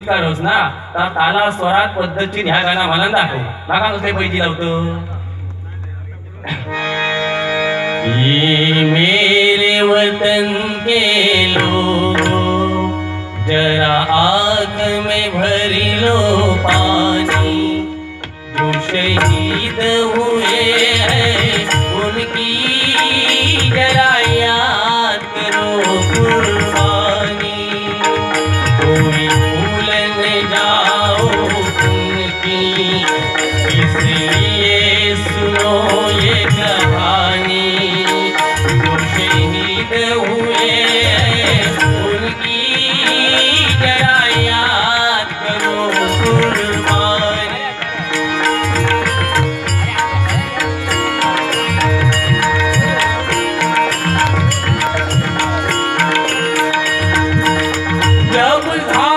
काढोस ना तर ताला स्वरात पद्धतशीर ह्या गाणं मला दाखव. माका नुसते पैकी लावतो. मेरे वतन के लोग, जरा आग में भरी लो पानी। जो हुए हैं। जब घायल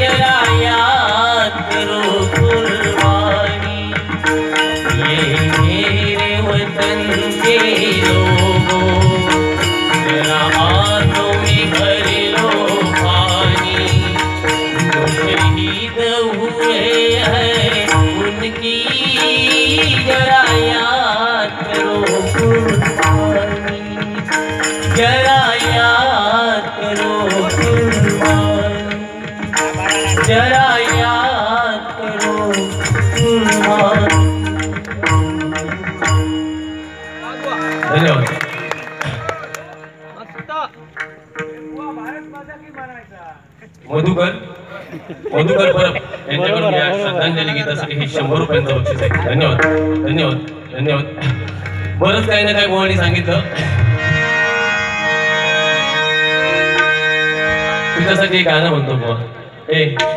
जराया करो। जरा याद करो धन्यवाद मधुकर. मधुकर परब. यांच्याकडून या श्रद्धांजली गीतासाठी हे शंभर रुपयांचं बक्षीस आहे. धन्यवाद. धन्यवाद. धन्यवाद. बरंच काही ना काही गोवानी सांगितलं. तुझ्यासाठी एक गाणं म्हणतो बुवा. ए.